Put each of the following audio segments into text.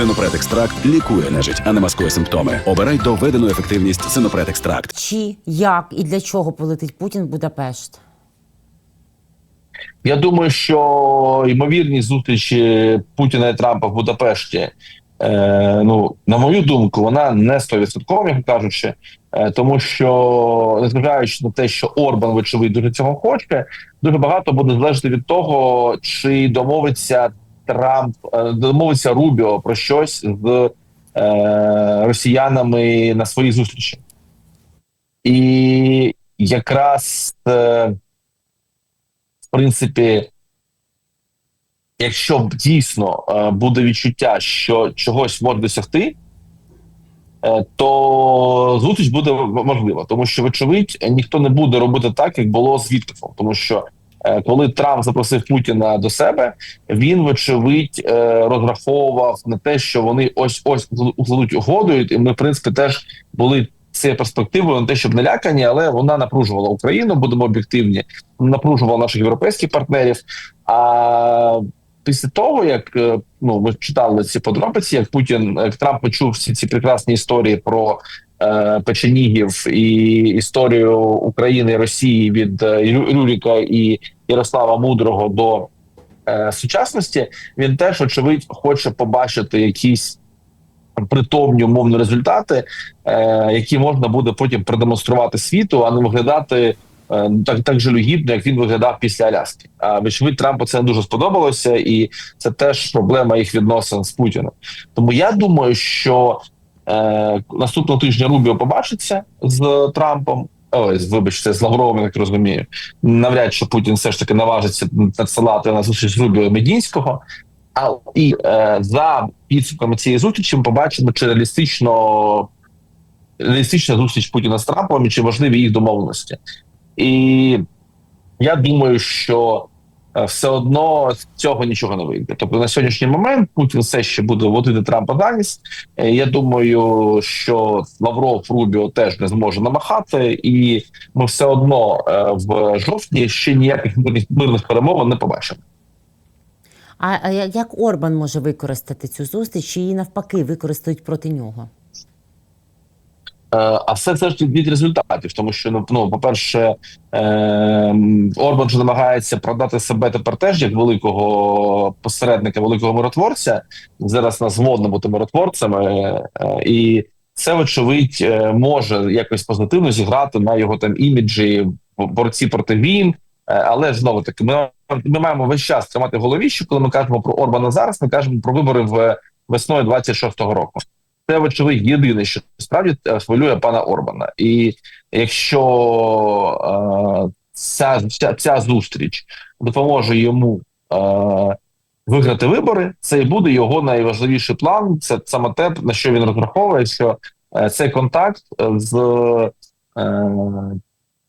Синопред екстракт лікує нежить, а не маскує симптоми. Обирай доведену ефективність Синопред екстракт. Чи як і для чого полетить Путін в Будапешт? Я думаю, що ймовірність зустрічі Путіна і Трампа в Будапешті, е, ну на мою думку, вона не 100%, як кажучи, е, тому що незважаючи на те, що Орбан, вочевидь, дуже цього хоче, дуже багато буде залежати від того, чи домовиться Трамп, е, домовиться Рубіо про щось з е, росіянами на своїй зустрічі. І якраз. Е, в принципі, якщо дійсно е, буде відчуття, що чогось може досягти, е, то зустріч буде можлива, тому що, вочевидь, ніхто не буде робити так, як було з Віткофом. Тому що коли Трамп запросив Путіна до себе, він, вочевидь, е, розраховував на те, що вони ось ось укладуть угодою, і ми, в принципі, теж були. Цією перспективою на те, щоб не лякані, але вона напружувала Україну, будемо об'єктивні, напружувала наших європейських партнерів. А після того, як е, ну ми читали ці подробиці, як Путін як Трамп почув всі ці прекрасні історії про е, печенігів і історію України і Росії від е, Рюріка і Ярослава Мудрого до е, сучасності, він теж очевидь хоче побачити якісь притомні умовні результати, е, які можна буде потім продемонструвати світу, а не виглядати е, так, так жалюгідно, як він виглядав після Аляски. А вочевидь, Трампу це не дуже сподобалося, і це теж проблема їх відносин з Путіним. Тому я думаю, що е, наступного тижня Рубіо побачиться з Трампом. Ой, вибачте, з Лавровим, як розумію. Навряд чи Путін все ж таки наважиться надсилати на зустріч з Рубіо Медінського. А і е, за підсумками цієї зустрічі ми побачимо, чи реалістично реалістична зустріч Путіна з Трампом, і чи можливі їх домовленості. І я думаю, що все одно з цього нічого не вийде. Тобто на сьогоднішній момент Путін все ще буде водити Трампа за. Е, Я думаю, що Лавров Рубіо теж не зможе намахати, і ми все одно е, в жовтні ще ніяких мирних, перемовин не побачимо. А як Орбан може використати цю зустріч, чи її навпаки використають проти нього? Е, А все це ж від результатів, тому що ну, ну по-перше, е, Орбан же намагається продати себе тепер теж як великого посередника, великого миротворця. Зараз нас модно бути миротворцями, е, і це, вочевидь, може якось позитивно зіграти на його там іміджі борці проти війн. Але знову таки, ми, ми маємо весь час тримати в голові, що коли ми кажемо про Орбана зараз, ми кажемо про вибори в весною 26-го року. Це вочевидь єдине, що справді е, хвилює пана Орбана. І якщо е, ця, ця, ця зустріч допоможе йому е, виграти вибори, це і буде його найважливіший план. Це саме те, на що він розраховує, що е, цей контакт е, з е,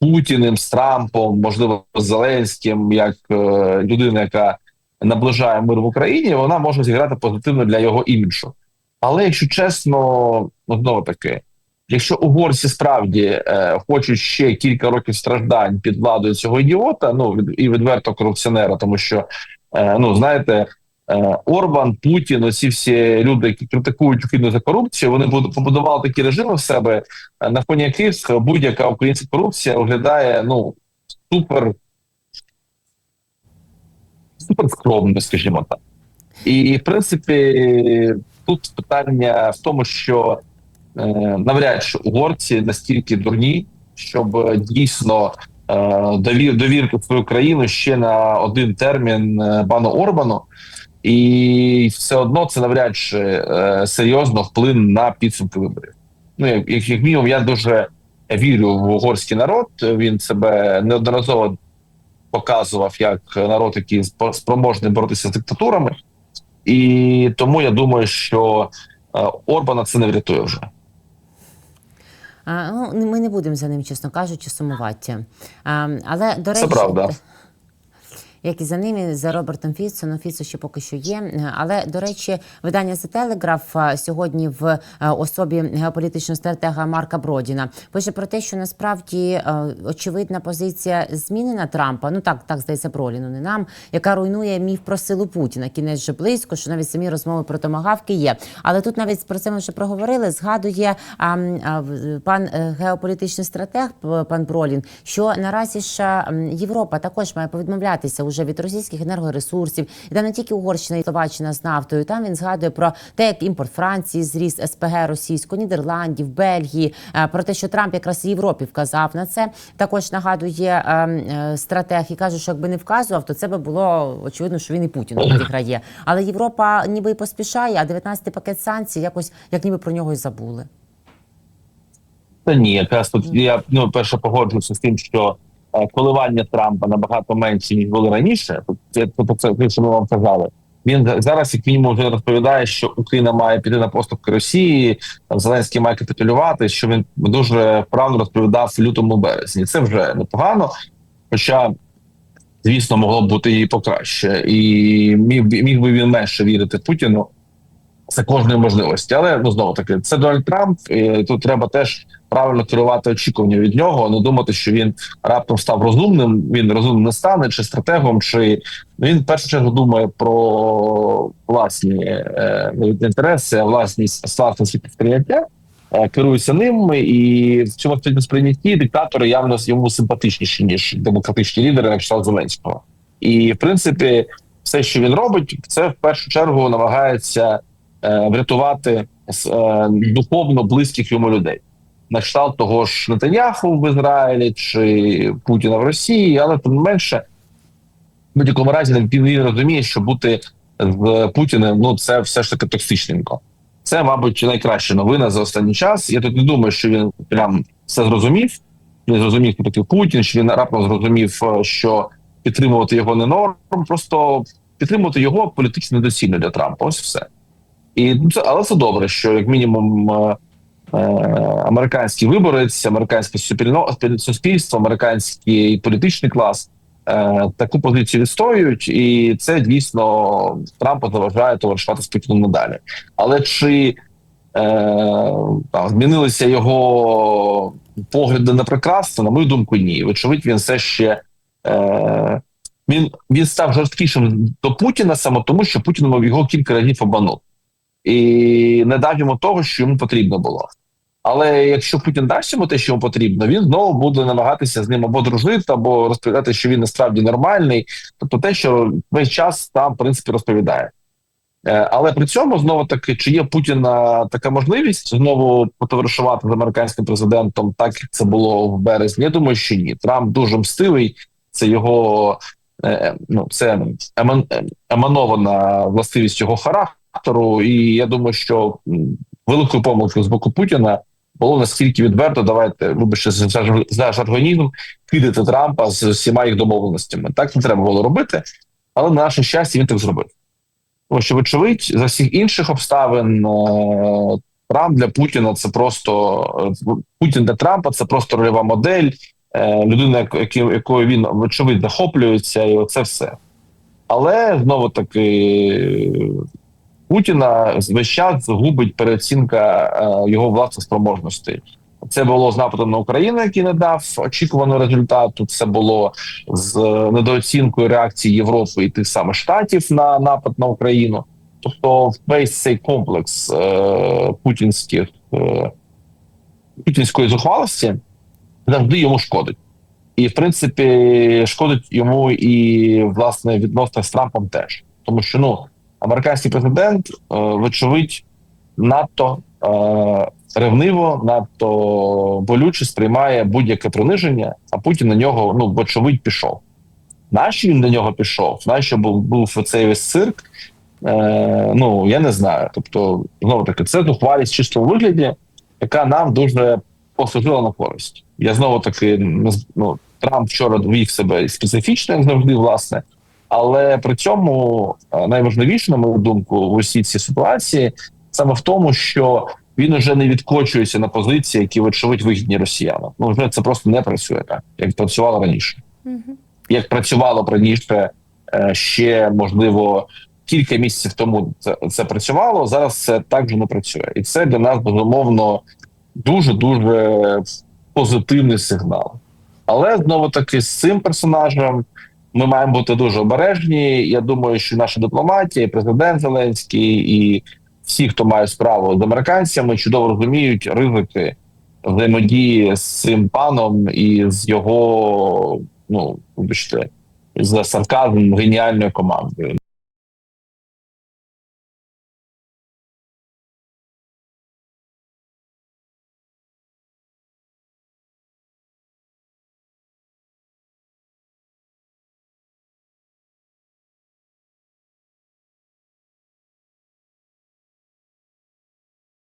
Путіним, з Трампом, можливо, з Зеленським, як е, людина, яка наближає мир в Україні, вона може зіграти позитивно для його іміджу. Але якщо чесно, ну знову таки, якщо угорці справді е, хочуть ще кілька років страждань під владою цього ідіота, ну від і відверто корупціонера, тому що е, ну знаєте, е, Орбан, Путін, оці всі люди, які критикують Україну за корупцію, вони побудували такі режими в себе, е, на фоні яких будь-яка українська корупція виглядає ну супер супер скромно, скажімо так. І в принципі, тут питання в тому, що е, навряд чи угорці настільки дурні, щоб е, дійсно е, довір, довірити свою країну ще на один термін е, пану Орбану, і все одно це навряд чи е, серйозно вплине на підсумки виборів. Ну, як, як, мінімум, я дуже вірю в угорський народ. Він себе неодноразово показував як народ, який спроможний боротися з диктатурами. І тому я думаю, що е, Орбана це не врятує вже. А, ну, ми не будемо за ним, чесно кажучи, сумувати. А, але, до речі, правда. Як і за ними, за Робертом Фіцо. Ну, Фіцо ще поки що є. Е, Але до речі, видання Telegraph е, сьогодні в е, особі геополітичного стратега Марка Бродіна пише про те, що насправді е, очевидна позиція змінена Трампа. Ну так, так здається, Броліну, не нам, яка руйнує міф про силу Путіна. Кінець вже близько, що навіть самі розмови про томагавки є. Але тут навіть про це ми вже проговорили. Згадує а, а, в- пан е, геополітичний стратег, пан Бролін, що наразі ж Європа також має повідмовлятися уже від російських енергоресурсів. І там не тільки Угорщина і Словаччина з нафтою. Там він згадує про те, як імпорт Франції зріс СПГ російського, Нідерландів, Бельгії, е, про те, що Трамп якраз і Європі вказав на це. Також нагадує е, е, стратег і каже, що якби не вказував, то це би було очевидно, що він і Путін відіграє. Але Європа ніби і поспішає, а 19-й пакет санкцій якось як ніби про нього і забули. Та ні, якраз тут я ну перше погоджуюся з тим, що коливання Трампа набагато менші ніж були раніше. Тобто тобто це те, що ми вам казали. Він зараз, як мінімум, вже розповідає, що Україна має піти на поступки Росії, там Зеленський має капітулювати. Що він дуже вправно розповідав в лютому березні. Це вже непогано. Хоча, звісно, могло б бути і покраще, і міг, міг би він менше вірити Путіну за кожної можливості. Але ну знову таки, це Дональд Трамп. І тут треба теж правильно керувати очікування від нього, не думати, що він раптом став розумним. Він розумним не стане, чи стратегом, чи ну, він в першу чергу думає про власні е, інтереси, а власні власні підприяття. е, Керується ним, і в цьому сприйнятті диктатори явно йому симпатичніші ніж демократичні лідери, на кшталт Зеленського. І в принципі, все, що він робить, це в першу чергу намагається е, врятувати е, духовно близьких йому людей. На кшталт того ж Нетаньяху в Ізраїлі чи Путіна в Росії, але тим не менше, в будь-якому разі він розуміє, що бути з Путіним ну це все ж таки токсичненько. Це, мабуть, найкраща новина за останній час. Я тут не думаю, що він прям все зрозумів. Він зрозумів, хто такий Путін, що він раптом зрозумів, е, що підтримувати його не норм, просто підтримувати його політично недоцільно для Трампа. Ось все. І ну, це, але це добре, що як мінімум е, американський виборець, американське суспільство, американський політичний клас е, таку позицію відстоюють, і це дійсно Трампа заважає товаришувати Путіним надалі. Але чи е, там, змінилися його погляди на прекрасне, на мою думку, ні. Вочевидь, він все ще. Е, він, він став жорсткішим до Путіна саме тому, що Путін його кілька разів обманув і не дав йому того, що йому потрібно було. Але якщо Путін дасть йому те, що йому потрібно, він знову буде намагатися з ним або дружити, або розповідати, що він насправді нормальний, тобто те, що весь час там в принципі розповідає. Е, Але при цьому знову таки, чи є Путіна така можливість знову потоваришувати з американським президентом, так як це було в березні? Я думаю, що ні. Трамп дуже мстивий. Це його е, ну це емен, еманована властивість його характеру. І я думаю, що великою помилкою з боку Путіна було наскільки відверто. Давайте вибачте за жаргонізм, кидати Трампа з всіма їх домовленостями. Так не треба було робити, але на наше щастя він так зробив. Тому що, вочевидь, за всіх інших обставин е, Трамп для Путіна це просто е, Путін для Трампа це просто рольова модель, е, людина, якою він вочевидь захоплюється, і оце все. Але знову таки Путіна весь час губить переоцінка е, його власних спроможностей. Це було з нападом на Україну, який не дав очікуваного результату. Це було з е, недооцінкою реакції Європи і тих самих штатів на напад на Україну. Тобто, весь цей комплекс е, путінських е, путінської зухвалості завжди йому шкодить. І в принципі шкодить йому і власне відносно з Трампом теж, тому що ну американський президент, е, вочевидь, надто е, ревниво, надто болюче сприймає будь-яке приниження, а Путін на нього ну вочевидь пішов. Нащо він до нього пішов? Нащо був був цей весь цирк? Е, ну я не знаю. Тобто, знову таки, це зухвалість в чистому вигляді, яка нам дуже послужила на користь. Я знову таки ну, Трамп вчора вів себе специфічно, як завжди, власне. Але при цьому е, найважливіше, на мою думку, в усій цій ситуації саме в тому, що він уже не відкочується на позиції, які вочевидь вигідні росіянам. Ну вже це просто не працює так, як працювало раніше. Як працювало раніше е, ще можливо кілька місяців тому це, це працювало. Зараз це так вже не працює, і це для нас безумовно дуже дуже позитивний сигнал. Але знову таки з цим персонажем ми маємо бути дуже обережні. Я думаю, що наша дипломатія, і президент Зеленський, і всі, хто має справу з американцями, чудово розуміють ризики взаємодії з цим паном і з його, ну вибачте, з сарказмом геніальною командою.